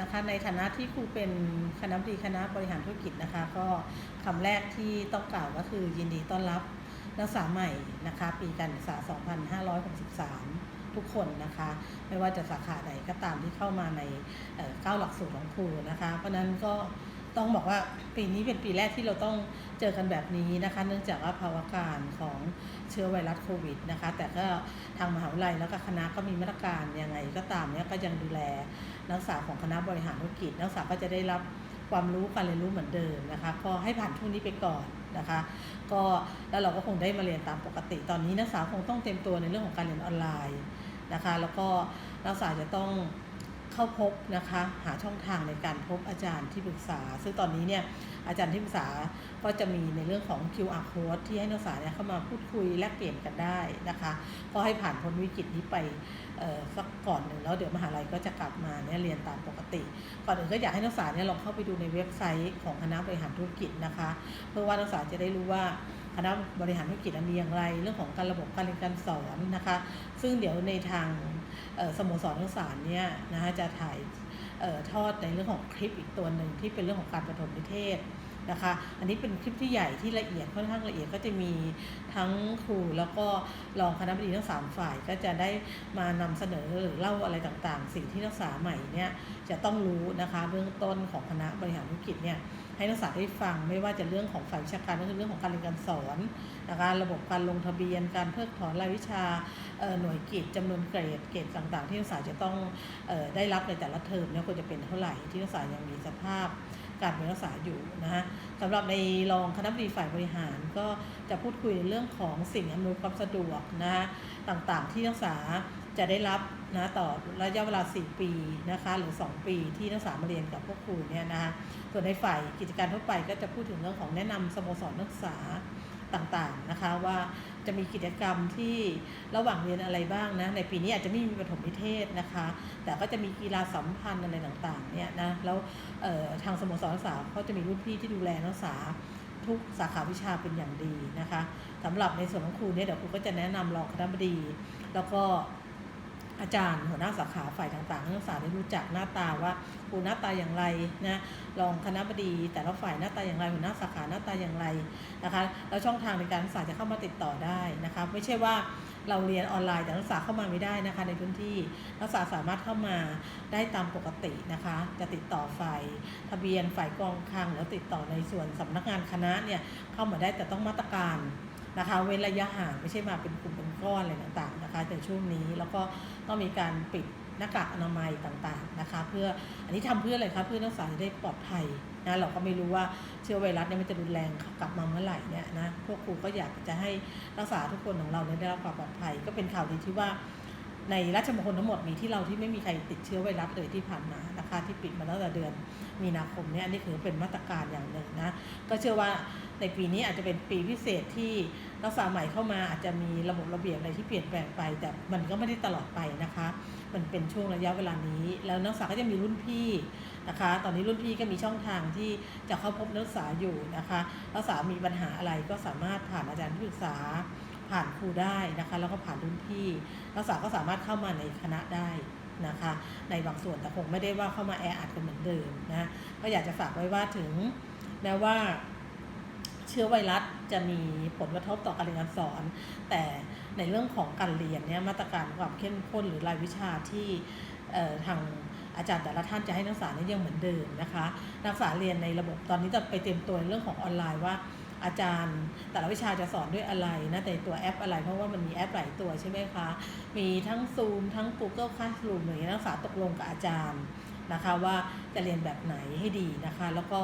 นะคะ ในฐานะที่ครูเป็นคณะบดีคณะบริหารธุรกิจนะคะ ก็คำแรกที่ต้องกล่าวก็คือยินดีต้อนรับนักศึกษาใหม่นะคะ ปีการศึกษา 2563 ทุกคนนะคะ ไม่ว่าจะสาขาไหนก็ตามที่เข้ามาในเก้าหลักสูตรของครูนะคะ เพราะนั้นก็ ต้องบอกว่าปีนี้เป็นปีแรกที่เราต้องเจอกันแบบนี้นะคะ เนื่องจากว่าภาวะการของเชื้อไวรัสโควิดนะคะ แต่ก็ทางมหาวิทยาลัยแล้วก็คณะก็มีมาตรการยังไงก็ตามเนี่ยก็ยังดูแลนักศึกษาของคณะบริหารธุรกิจ นักศึกษาก็จะได้รับความรู้การเรียนรู้เหมือนเดิมนะคะก็ให้ผ่านช่วงนี้ไปก่อนนะคะ ก็แล้วเราก็คงได้มาเรียนตามปกติ ตอนนี้นักศึกษาคงต้องเตรียมตัวในเรื่องของการเรียนออนไลน์นะคะ แล้วก็นักศึกษาจะต้อง เข้าพบนะคะหาช่องทางในการพบอาจารย์ที่ปรึกษา ซึ่งตอนนี้เนี่ยอาจารย์ที่ปรึกษาก็จะมีในเรื่องของ QR code ที่ให้นักศึกษาเนี่ยเข้ามาพูดคุยแลกเปลี่ยนกันได้นะคะก็ให้ผ่านพ้นวิกฤตนี้ไปสักก่อนหนึ่งแล้วเดี๋ยวมหาลัยก็จะกลับมาเนี่ยเรียนตามปกติ ก่อนอื่นก็อยากให้นักศึกษาเนี่ยลองเข้าไปดูในเว็บไซต์ของคณะบริหารธุรกิจนะคะ เพื่อว่านักศึกษาจะได้รู้ว่า คณะบริหารธุรกิจมีอย่างไร เรื่องของการระบบการเรียนการสอนนะคะ ซึ่งเดี๋ยวในทางสโมสรนักศึกษาเนี่ยนะคะจะถ่ายออทอดในเรื่องของคลิปอีกตัวหนึ่งที่เป็นเรื่องของการประถมนิเทศ นะคะ อันนี้เป็นคลิปที่ใหญ่ที่ละเอียดค่อนข้างละเอียดก็จะมีทั้งครูแล้วก็รองคณะบดีทั้งสามฝ่ายก็จะได้มานำเสนอหรือเล่าอะไรต่างๆ สิ่งที่นักศึกษาใหม่เนี่ยจะต้องรู้นะคะเบื้องต้นของคณะบริหารธุรกิจเนี่ยให้นักศึกษาได้ฟังไม่ว่าจะเรื่องของฝ่ายวิชาการก็คือเรื่องของการเรียนการสอนนะคะระบบการลงทะเบียนการเพิกถอนรายวิชาหน่วยกิจจำนวนเกรดเกรดต่างๆ ที่นักศึกษาจะต้องได้รับในแต่ละเทอมเนี่ยควรจะเป็นเท่าไหร่ที่นักศึกษายังมีสภาพ การเป็นนักศึกษาอยู่นะฮะสำหรับในรองคณะบดีฝ่ายบริหารก็จะพูดคุยในเรื่องของสิ่งอำนวยความสะดวกนะฮะต่างๆ ที่นักศึกษาจะได้รับนะต่อระยะเวลา 4 ปีนะคะหรือ 2 ปีที่นักศึกษามาเรียนกับพวกครูเนี่ยนะคะส่วนในฝ่ายกิจการทั่วไปก็จะพูดถึงเรื่องของแนะนำสโมสรนักศึกษา ต่างๆนะคะว่าจะมีกิจกรรมที่ระหว่างเรียนอะไรบ้างนะในปีนี้อาจจะไม่มีปฐมนิเทศนะคะ แต่ก็จะมีกีฬาสัมพันธ์อะไรต่างๆเนี่ยนะแล้วทางสโมสรนักศึกษาเขาจะมีรุ่นพี่ที่ดูแลนักศึกษาทุกสาขาวิชาเป็นอย่างดีนะคะสำหรับในส่วนของครูเนี่ยเดี๋ยวครูก็จะแนะนำรองคณบดี แล้วก็ อาจารย์หัวหน้าสาขาฝ่ายต่างๆนักศึกษาได้รู้จักหน้าตาว่าครูหน้าตาอย่างไรนะรองคณะบดีแต่ละฝ่ายหน้าตาอย่างไรหัวหน้าสาขาหน้าตาอย่างไรนะคะแล้วช่องทางในการศึกษาจะเข้ามาติดต่อได้นะคะไม่ใช่ว่าเราเรียนออนไลน์แต่นักศึกษาเข้ามาไม่ได้นะคะในพื้นที่นักศึกษาสามารถเข้ามาได้ตามปกตินะคะ จะติดต่อฝ่ายทะเบียนฝ่ายกองคลังแล้วติดต่อในส่วนสำนักงานคณะเนี่ยเข้ามาได้แต่ต้องมาตรการ นะคะเว้นระยะห่างไม่ใช่มาเป็นกลุ่มเป็นก้อนอะไรต่างๆนะคะแต่ช่วงนี้แล้วก็ต้องมีการปิดหน้ากากอนามัยต่างๆนะคะเพื่ออันนี้ทำเพื่ออะไรคะเพื่อนักศึกษาจะได้ปลอดภัยนะเราก็ไม่รู้ว่าเชื้อไวรัสเนี่ยมันจะรุนแรงกลับมาเมื่อไหร่เนี่ยนะพวกครูก็อยากจะให้นักศึกษาทุกคนของเราเนี่ยได้รับความปลอดภัย ก็เป็นข่าวดีที่ว่า ในราชมงคลทั้งหมดมีที่เราที่ไม่มีใครติดเชื้อไวรัสเลยที่ผ่านมานะคะที่ปิดมาตั้งแต่เดือนมีนาคมเนี่ยอันนี่คือเป็นมาตรการอย่างหนึ่งนะก็เชื่อว่าในปีนี้อาจจะเป็นปีพิเศษที่นักศึกษาใหม่เข้ามาอาจจะมีระบบระเบียบอะไรที่เปลี่ยนแปลงไป แต่มันก็ไม่ได้ตลอดไปนะคะ มันเป็นช่วงระยะเวลานี้ แล้วนักศึกษาก็จะมีรุ่นพี่นะคะ ตอนนี้รุ่นพี่ก็มีช่องทางที่จะเข้าพบนักศึกษาอยู่นะคะนักศึกษามีปัญหาอะไรก็สามารถผ่านอาจารย์ที่ปรึกษา ผ่านครูได้นะคะ แล้วก็ผ่านรุ่นพี่นักศึกษาก็สามารถเข้ามาในคณะได้นะคะ ในบางส่วนแต่คงไม่ได้ว่าเข้ามาแออัดกันเหมือนเดิมนะก็อยากจะฝากไว้ว่าถึงแม้ว่าเชื้อไวรัสจะมีผลกระทบต่อการเรียนการสอน แต่ในเรื่องของการเรียนเนี่ยมาตรการความเข้มข้นหรือรายวิชาที่ทางอาจารย์แต่ละท่านจะให้นักศึกษาเนี่ยยังเหมือนเดิมนะคะ นักศึกษาเรียนในระบบตอนนี้จะไปเตรียมตัวในเรื่องของออนไลน์ว่า อาจารย์ แต่ละวิชาจะสอนด้วยอะไรนะแต่ตัวแอปอะไร เพราะว่ามันมีแอปหลายตัวใช่ไหมคะ มีทั้ง Zoom ทั้ง Google Classroom อย่างเงี้ยนักศึกษาตกลงกับอาจารย์นะคะว่าจะเรียนแบบไหนให้ดีนะคะ แล้วก็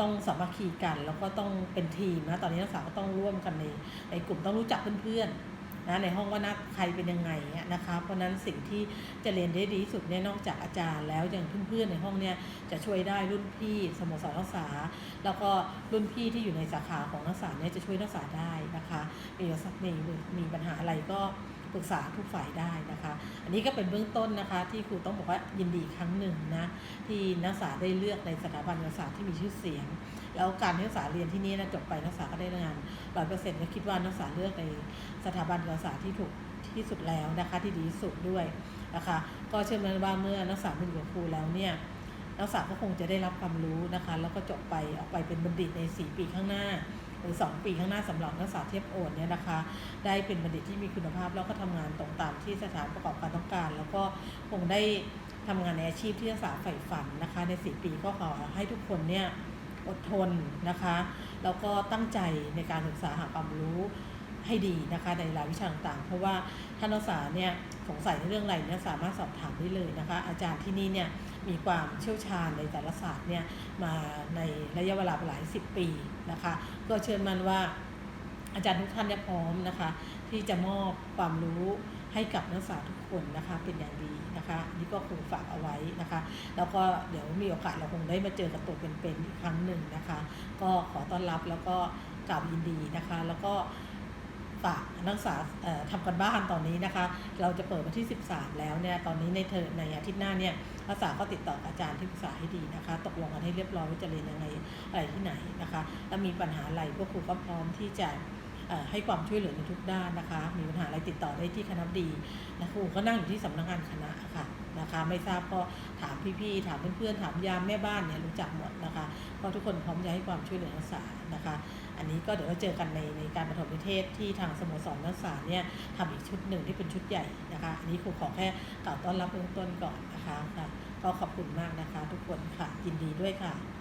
ต้องสามัคคีกัน แล้วก็ต้องเป็นทีมนะตอนนี้นักศึกษาก็ต้องร่วมกันในในกลุ่มต้องรู้จักเพื่อนๆ นะในห้องว่านักใครเป็นยังไงนะคะ เพราะนั้นสิ่งที่จะเรียนได้ดีที่สุดเนี่ยนอกจากอาจารย์แล้วยังเพื่อนๆในห้องเนี่ยจะช่วยได้รุ่นพี่สโมสรนักศึกษา แล้วก็รุ่นพี่ที่อยู่ในสาขาของนักศึกษาเนี่ยจะช่วยนักศึกษาได้นะคะมีมีมีปัญหาอะไรก็ ปรึกษาทุกฝ่ายได้นะคะ อันนี้ก็เป็นเบื้องต้นนะคะที่ครูต้องบอกว่ายินดีครั้งหนึ่งนะที่นักศึกษาได้เลือกในสถาบันการศึกษาที่มีชื่อเสียง แล้วการที่นักศึกษาเรียนที่นี่นะจบไปนักศึกษาก็ได้งานร้อยเปอร์เซ็นต์ก็คิดว่านักศึกษาเลือกในสถาบันการศึกษาที่ถูกที่สุดแล้วนะคะที่ดีที่สุดด้วยนะคะก็เชื่อมั่นว่าเมื่อนักศึกษาเป็นอยู่กับครูแล้วเนี่ยนักศึกษาก็คงจะได้รับความรู้นะคะ แล้วก็จบไปออกไปเป็นบัณฑิตใน 4 ปีข้างหน้า รือ 2 ปีข้างหน้าสำหรับนักศึกษาเทียบโอนเนี่ยนะคะ ได้เป็นบัณฑิตที่มีคุณภาพ แล้วก็ทำงานตรงตามที่สถานประกอบการต้องการ แล้วก็คงได้ทำงานในอาชีพที่นักศึกษาใฝ่ฝันนะคะ ใน 4 ปีก็ขอให้ทุกคนเนี่ยอดทนนะคะ แล้วก็ตั้งใจในการศึกษาหาความรู้ให้ดีนะคะในรายวิชาต่างๆ เพราะว่าท่านนักศึกษาเนี่ยสงสัยในเรื่องอะไรเนี่ยสามารถสอบถามได้เลยนะคะ อาจารย์ที่นี่เนี่ย มีความเชี่ยวชาญในแต่ละศาสตร์เนี่ยมาในระยะเวลาหลายสิบปีนะคะ ก็เชื่อมั่นว่าอาจารย์ทุกท่านเนี่ยพร้อมนะคะ ที่จะมอบความรู้ให้กับนักศึกษาทุกคนนะคะเป็นอย่างดีนะคะนี่ก็คงฝากเอาไว้นะคะ แล้วก็เดี๋ยวมีโอกาสเราคงได้มาเจอกับตัวเป็นๆอีกครั้งหนึ่งนะคะ ก็ขอต้อนรับแล้วก็กราบยินดีนะคะ แล้วก็ ฝากนักศึกษาเอ่อทำกันบ้านตอนนี้นะคะ เราจะเปิดวันที่ 13 แล้วเนี่ยตอนนี้ในเทอมในอาทิตย์หน้าเนี่ยนักศึกษาก็ติดต่ออาจารย์ที่ปรึกษาให้ดีนะคะ ตกลงกันให้เรียบร้อยว่าจะเรียนยังไงอะไรที่ไหนนะคะ แล้วมีปัญหาอะไรพวกครูก็พร้อมที่จะ ให้ความช่วยเหลือในทุกด้านนะคะ มีปัญหาอะไรติดต่อได้ที่คณะดีนะครูก็นั่งอยู่ที่สำนักงานคณะค่ะนะคะ ไม่ทราบก็ถามพี่ๆถามเพื่อนๆถามยามแม่บ้านเนี่ยรู้จักหมดนะคะเพราะทุกคนพร้อมจะให้ความช่วยเหลือนักศึกษานะคะ อันนี้ก็เดี๋ยวเราเจอกันในในการประถมนิเทศที่ทางสโมสรนักศึกษาเนี่ยทำอีกชุดหนึ่งที่เป็นชุดใหญ่นะคะอันนี้ครูขอแค่กล่าวต้อนรับเบื้องต้นก่อนนะคะค่ะก็ขอบคุณมากนะคะ ทุกคนค่ะยินดีด้วยค่ะ